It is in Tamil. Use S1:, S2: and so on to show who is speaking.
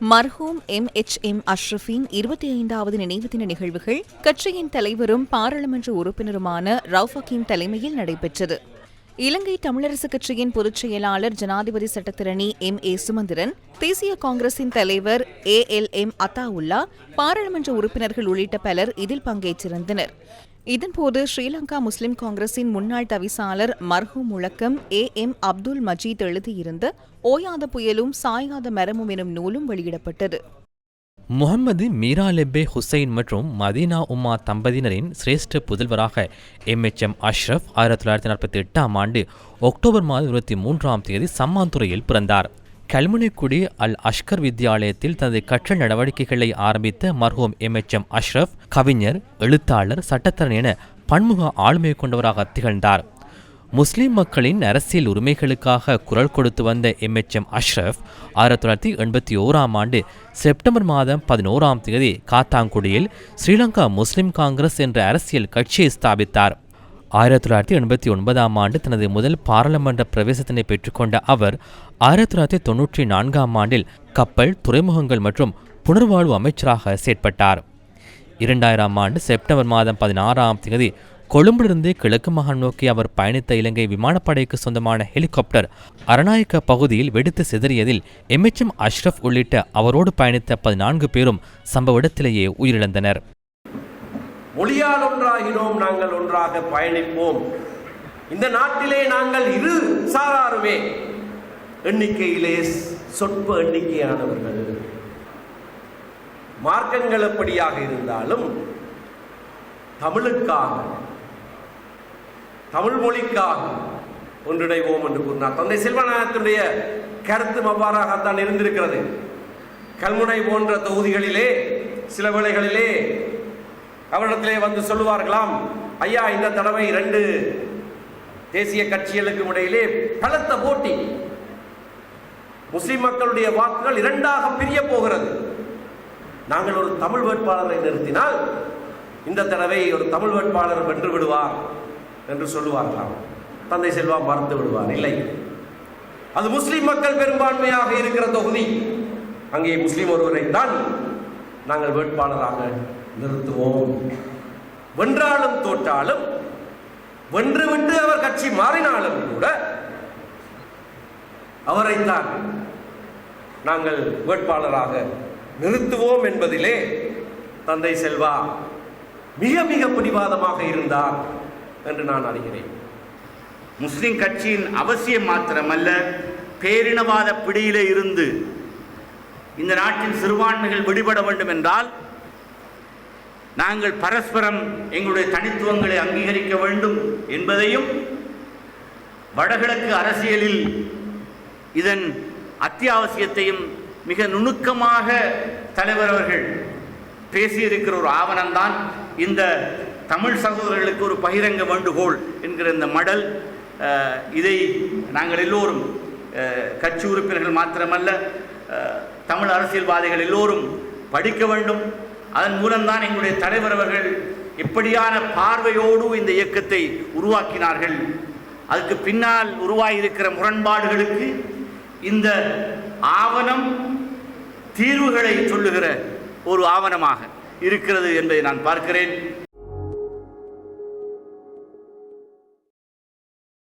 S1: மர்ஹூம் எம். எச். எம். அஷ்ரஃபின் இருபத்தி ஐந்தாவது நினைவு தின நிகழ்வுகள் கட்சியின் தலைவரும் பாராளுமன்ற உறுப்பினருமான ரவுஃப் ஹக்கீம் தலைமையில் நடைபெற்றது. இலங்கை தமிழரசுக் கட்சியின் பொதுச் செயலாளர் ஜனாதிபதி சட்டத்திரணி எம். ஏ. சுமந்திரன் தேசிய காங்கிரசின் தலைவர் ஏ. எல். எம். அத்தாவுல்லா பாராளுமன்ற உறுப்பினர்கள் உள்ளிட்ட பலர் இதில் பங்கேற்றிருந்தனர். இதன்போது ஸ்ரீலங்கா முஸ்லிம் காங்கிரசின் முன்னாள் தவிசாளர் மர்ஹூம் முழக்கம் ஏ எம் அப்துல் மஜீத் எழுதியிருந்த ஓயாத புயலும் சாயாத மரமும் எனும் நூலும் வெளியிடப்பட்டது.
S2: முகமது மீரா லெப்பே ஹுசைன் மற்றும் மதீனா உமா தம்பதியினரின் சிரேஷ்ட புதல்வராக எம் எச் எம் அஷ்ரஃப் ஆயிரத்தி தொள்ளாயிரத்தி நாற்பத்தி எட்டாம் ஆண்டு அக்டோபர் மாதம் இருபத்தி மூன்றாம் தேதி சம்மாந்துறையில் பிறந்தார். கல்முனைக்குடி அல் அஷ்கர் வித்யாலயத்தில் தனது கற்றல் நடவடிக்கைகளை ஆரம்பித்த மர்ஹூம் எம். எச். எம். அஷ்ரஃப் கவிஞர் எழுத்தாளர் சட்டத்தரன் என பன்முக ஆளுமை கொண்டவராக திகழ்ந்தார். முஸ்லிம் மக்களின் அரசியல் உரிமைகளுக்காக குரல் கொடுத்து வந்த எம். எச். எம். அஷ்ரஃப் ஆயிரத்தி தொள்ளாயிரத்தி எண்பத்தி ஓராம் ஆண்டு செப்டம்பர் மாதம் பதினோராம் தேதி காத்தாங்குடியில் ஸ்ரீலங்கா முஸ்லிம் காங்கிரஸ் என்ற அரசியல் கட்சியை ஸ்தாபித்தார். ஆயிரத்தி தொள்ளாயிரத்தி எண்பத்தி ஒன்பதாம் ஆண்டு தனது முதல் பாராளுமன்ற பிரவேசத்தினை பெற்றுக்கொண்ட அவர் ஆயிரத்தி தொள்ளாயிரத்தி தொன்னூற்றி நான்காம் ஆண்டில் கப்பல் துறைமுகங்கள் மற்றும் புனர்வாழ்வு அமைச்சராக செயற்பட்டார். இரண்டாயிரம் ஆண்டு செப்டம்பர் மாதம் பதினாறாம் தேதி கொழும்பிலிருந்து கிழக்கு மகன் நோக்கி அவர் பயணித்த இலங்கை விமானப்படைக்கு சொந்தமான ஹெலிகாப்டர் அரநாயக்க பகுதியில் வெடித்து சிதறியதில் எம்எச்எம் அஷ்ரஃப் உள்ளிட்ட அவரோடு பயணித்த பதினான்கு பேரும் சம்பவ இடத்திலேயே உயிரிழந்தனர்.
S3: மொழியால் ஒன்றாகினோம் நாங்கள் ஒன்றாக பயணிப்போம். இந்த நாட்டிலே நாங்கள் இரு சாராருமே. எண்ணிக்கையிலே சொற்ப எண்ணிக்கையானவர்கள். மார்க்கங்கள் எப்படியாக இருந்தாலும் தமிழுக்காக தமிழ் மொழிக்காக ஒன்றிணைவோம் என்று கூறினார். தந்தை செல்வநாயகத்தினுடைய கருத்து அவ்வாறாகத்தான் இருந்திருக்கிறது. கல்முனை போன்ற தொகுதிகளிலே சில வேளைகளிலே அவரிடத்திலே வந்து சொல்லுவார்களாம் ஐயா இந்த தடவை ரெண்டு தேசிய கட்சிகளுக்கும் இடையிலே பலத்த போட்டி. முஸ்லிம் மக்களுடைய வாக்குகள் இரண்டாக பிரிய போகிறது. நாங்கள் ஒரு தமிழ் வேட்பாளரை நிறுத்தினால் இந்த தடவை ஒரு தமிழ் வேட்பாளர் வென்று விடுவார் என்று சொல்லுவார்களாம். தந்தை செல்வா மறந்து விடுவார் இல்லை. அது முஸ்லிம் மக்கள் பெரும்பான்மையாக இருக்கிற தொகுதி. அங்கே முஸ்லிம் ஒருவரை தான் நாங்கள் வேட்பாளராக நிறுத்துவோம். வென்றாலும் தோற்றாலும் வென்றுவிட்டு அவர் கட்சி மாறினாலும் கூட அவரைத்தான் நாங்கள் வேட்பாளராக நிறுத்துவோம் என்பதிலே தந்தை செல்வா மிக மிக பிடிவாதமாக இருந்தார் என்று நான் அறிகிறேன்.
S4: முஸ்லிம் கட்சியின் அவசியம் மாத்திரமல்ல பேரினவாத பிடியிலே இருந்து இந்த நாட்டின் சிறுபான்மைகள் விடுபட வேண்டும் என்றால் நாங்கள் பரஸ்பரம் எங்களுடைய தனித்துவங்களை அங்கீகரிக்க வேண்டும் என்பதையும் வடகிழக்கு அரசியலில் இதன் அத்தியாவசியத்தையும் மிக நுணுக்கமாக தலைவர் அவர்கள் பேசியிருக்கிற ஒரு ஆவணம்தான். இந்த தமிழ் சகோதரர்களுக்கு ஒரு பகிரங்க வேண்டுகோள் என்கிற இந்த மடல் இதை நாங்கள் எல்லோரும் கட்சி உறுப்பினர்கள் மாத்திரமல்ல தமிழ் அரசியல்வாதிகள் எல்லோரும் படிக்க வேண்டும். அதன் மூலம்தான் எங்களுடைய தலைவர் அவர்கள் எப்படியான பார்வையோடு இந்த இயக்கத்தை உருவாக்கினார்கள். அதுக்கு பின்னால் உருவாகியிருக்கிற முரண்பாடுகளுக்கு இந்த ஆவணம் தீர்வுகளை சொல்லுகிற ஒரு ஆவணமாக இருக்கிறது என்பதை நான் பார்க்கிறேன்.